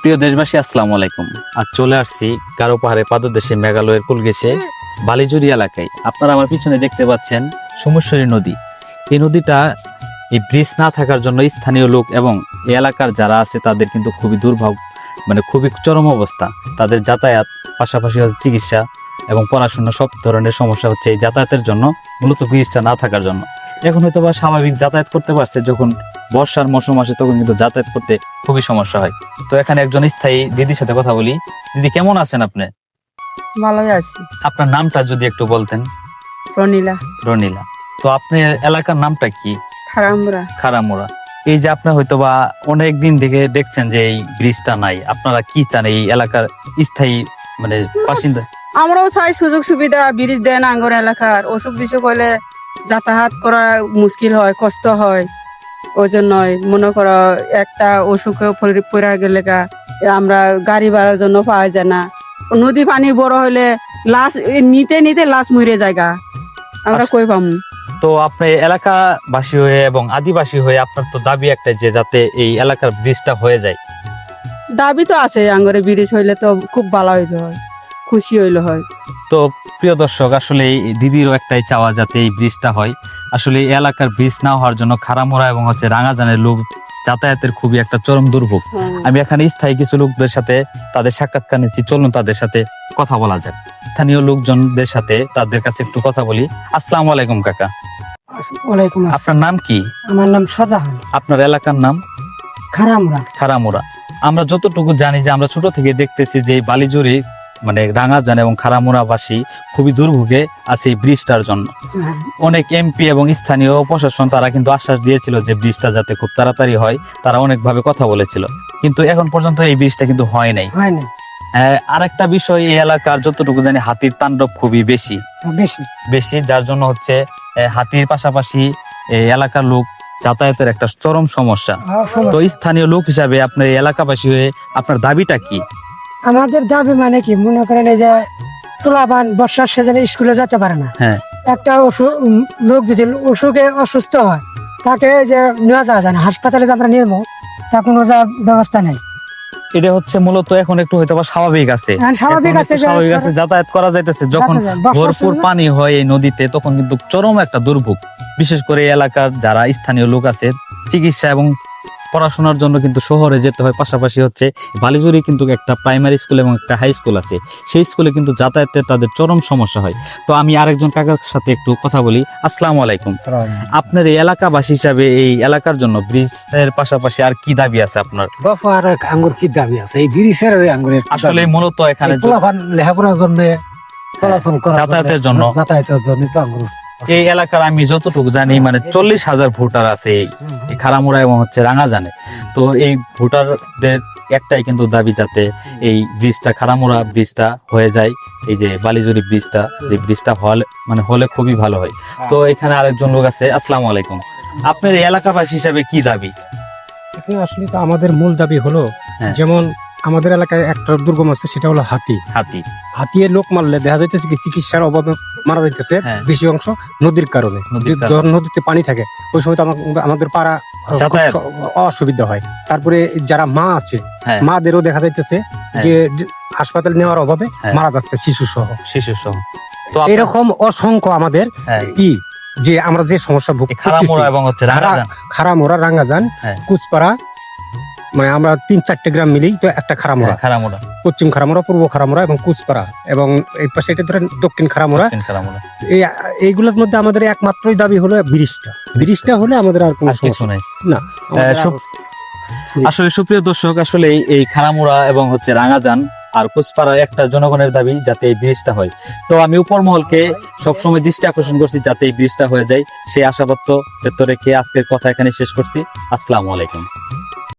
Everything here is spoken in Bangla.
প্রিয় দেশবাসী, আসসালামু আলাইকুম। আর চলে আসছি গারো পাহাড়ে পাদদেশে মেঘালয়ের কুলগেছে বালিজুরি এলাকায়। আপনারা আমার পিছনে দেখতে পাচ্ছেন সোমেশ্বরী নদী। এই নদীটা এই ব্রিজ না থাকার জন্য স্থানীয় লোক এবং এলাকার যারা আছে, তাদের কিন্তু খুবই দুর্ভোগ মানে খুবই চরম অবস্থা। তাদের যাতায়াত, পাশাপাশি হচ্ছে চিকিৎসা এবং পড়াশোনা, সব ধরনের সমস্যা হচ্ছে এই যাতায়াতের জন্য, মূলত ব্রিজটা না থাকার জন্য। এখন হয়তো বা স্বাভাবিক যাতায়াত করতে পারছে যখন বর্ষার মৌসুম আসে তখন কিন্তু যাতায়াত করতে খুবই সমস্যা হয়। তো এখানে একজন স্থায়ী দিদির সাথে কথা বলি। দিদি কেমন আছেন আপনি? ভালোই আছি। আপনার নামটা যদি একটু বলতেন। রনিলা। রনিলা। তো আপনার এলাকার নামটা কি? খারামরা খারামোড়া। এই যে আপনার হয়তো বা অনেক দিন থেকে দেখছেন যে এই ব্রিজটা নাই। আপনারা কি চান এই এলাকার স্থায়ী মানে বাসিন্দা? আমরাও চাই সুযোগ সুবিধা ব্রিজ দেন আঙ্গর এলাকার। অসুখ বিসুখ হলে যাতায়াত করা মুশকিল হয় কষ্ট হয়। ওই জন্যই মনে করো একটা অসুখে পড়ে- গেলে গা, আমরা গাড়ি ভাড়ার জন্য পাওয়া যায় না। নদী পানি বড় হলে লাশ নিতে নিতে লাশ মরে জায়গা আমরা কই পামু? তো আপনি এলাকাবাসী হয়ে এবং আদিবাসী হয়ে আপনার তো দাবি একটা যে যাতে এই এলাকার ব্রিজটা হয়ে যায়। দাবি তো আছে আঙ্গরে ব্রিজ হইলে তো খুব ভালো হইলে হয় খুশি হইলে হয়। তো প্রিয় দর্শক আসলে দিদিরও একটাই চাওয়া যাতে এই ব্রিজটা হয়। আসলে এলাকার ব্রিজ না হওয়ার জন্য খারামোড়া এবং হচ্ছে রাঙাজানের লোক যাতায়াতের খুবই একটা চরম দুর্ভোগ। আমি এখানে স্থায়ী কিছু লোকদের সাথে তাদের সাক্ষাৎকার নিচ্ছি। চলুন তাদের সাথে কথা বলা যাক। স্থানীয় লোকজনদের সাথে তাদের কাছে একটু কথা বলি। আসসালামু আলাইকুম কাকা। ওয়ালাইকুম আপনার নাম কি? আমার নাম শাহজাহান। আপনার এলাকার নাম? খারামরা খারামোড়া আমরা যতটুকু জানি যে আমরা ছোট থেকে দেখতেছি যে বালিজুরি মানে রাঙাজান এবং খারামোড়াবাসী খুবই দুর্ভোগে আছে এই ব্রিজটার জন্য। অনেক এমপি এবং স্থানীয় প্রশাসন তারা কিন্তু আশ্বাস দিয়েছিল যে ব্রিজটা যাতে খুব তাড়াতাড়ি হয় তারা অনেকভাবে কথা বলেছিল। কিন্তু এখন পর্যন্ত এই ব্রিজটা কিন্তু হয় নাই। হয় আহ, আরেকটা বিষয় এই এলাকার যতটুকু জানি হাতির তাণ্ডব খুবই বেশি। বেশি। বেশি যার জন্য হচ্ছে হাতির পাশাপাশি এই এলাকার লোক যাতায়াতের একটা চরম সমস্যা। তো স্থানীয় লোক হিসাবে আপনার এই এলাকাবাসী হয়ে আপনার দাবিটা কি? আমাদের দাবি মানে কি? মনে করেন এই যে তোলাবান বর্ষার সেজনে স্কুলে যেতে পারে না। হ্যাঁ। একটা লোক যদি অসুখে অসুস্থ হয় তাকে যে নেওয়া যাওয়া যায় না। হাসপাতালে যে আমরা নেব তা কোনো যা ব্যবস্থা নেই। এটা হচ্ছে মূলত এখন একটু হয়তো স্বাভাবিক আছে। স্বাভাবিক আছে স্বাভাবিক আছে যাতায়াত করা যাইতেছে। যখন ভরপুর পানি হয় এই নদীতে তখন কিন্তু চরম একটা দুর্ভোগ। বিশেষ করে এই এলাকার যারা স্থানীয় লোক আছে চিকিৎসা এবং পড়াশোনার জন্য কিন্তু শহরে যেতে হয়। পাশাপাশি হচ্ছে বালিজুরি কিন্তু একটা প্রাইমারি স্কুল এবং একটা হাই স্কুল আছে। সেই স্কুলে কিন্তু যাতায়াতের তাদের চরম সমস্যা হয়। তো আমি আরেকজন কাকার সাথে একটু কথা বলি। আসসালামু আলাইকুম। আপনার এই এলাকাবাসী হিসাবে এই এলাকার জন্য ব্রিজের পাশাপাশি আর কি দাবি আছে আপনার? বাফা আর আঙ্গুর কি দাবি আছে? এই বিরিশের ওই আঙ্গুরের আসলে মূলত এখানে লেখাপড়ার জন্য চলাচল করার যাতায়াতের জন্য। যাতায়াতের জন্য তো আঙ্গুর। এই এলাকার আমি যতটুকু জানি মানে চল্লিশ হাজার ভোটার আছে এই খারামুড়া এবং হচ্ছে রাঙাজানে। তো এই ভোটারদের একটাই কিন্তু দাবি যাতে এই ব্রিজটা খারামুড়া ব্রিজটা হয়ে যায় এই যে বালিজুরি ব্রিজটা যে ব্রিজটা হলে মানে হলে খুবই ভালো হয়। তো এখানে আরেকজন লোক আছে আসসালামু আলাইকুম। আপনার এই এলাকাবাসী হিসাবে কি দাবি? আসলে তো আমাদের মূল দাবি হলো হ্যাঁ। যেমন আমাদের এলাকায় একটা দুর্গম আছে সেটা হলো হাতি। হাতি। হাতিয়ে লোক মারলে দেখা যাইতেছে কি চিকিৎসার অভাবে মারা যাইতেছে হ্যাঁ। বেশি অংশ নদীর কারণে। যখন নদীতে পানি থাকে ওই সময় তো আমাদের পাড়া অসুবিধা হয় তারপরে যারা মা আছে হ্যাঁ। মাদেরও দেখা যাইতেছে যে যে হাসপাতালে নেওয়ার অভাবে হ্যাঁ। মারা যাচ্ছে শিশু সহ শিশু সহ তো এরকম অসংখ্য আমাদের হ্যাঁ, ই যে আমরা যে সমস্যা ভোগ খারামুড়া এবং হচ্ছে খারামোড়া রাঙ্গাজান হ্যাঁ। কুচপাড়া মানে আমরা তিন চারটে গ্রাম মিলেই তো একটা খারামোড়া। হ্যাঁ, খারামুড়া। পশ্চিম খারামোড়া পূর্ব খারামোড়া এবং কুচপাড়া এবং এই পাশে এটা ধরেন দক্ষিণ খারামোড়া। এই এইগুলোর মধ্যে আমাদের একমাত্রই দাবি হলো ব্রিজটা। ব্রিজটা হলে আমাদের আর কোনো সমস্যা নাই। না। আসলে সুপ্রিয় দর্শক আসলে এই- খারামুড়া এবং হচ্ছে রাঙাজান আর কুচপাড়ার একটা জনগণের দাবি যাতে এই ব্রিজটা হয়। তো আমি উপর মহলকে সবসময় দৃষ্টি আকর্ষণ করছি যাতে এই ব্রিজটা হয়ে যায়। সেই আশাবাদ ভেতরে রেখে আজকের কথা এখানে শেষ করছি। আসসালামু আলাইকুম।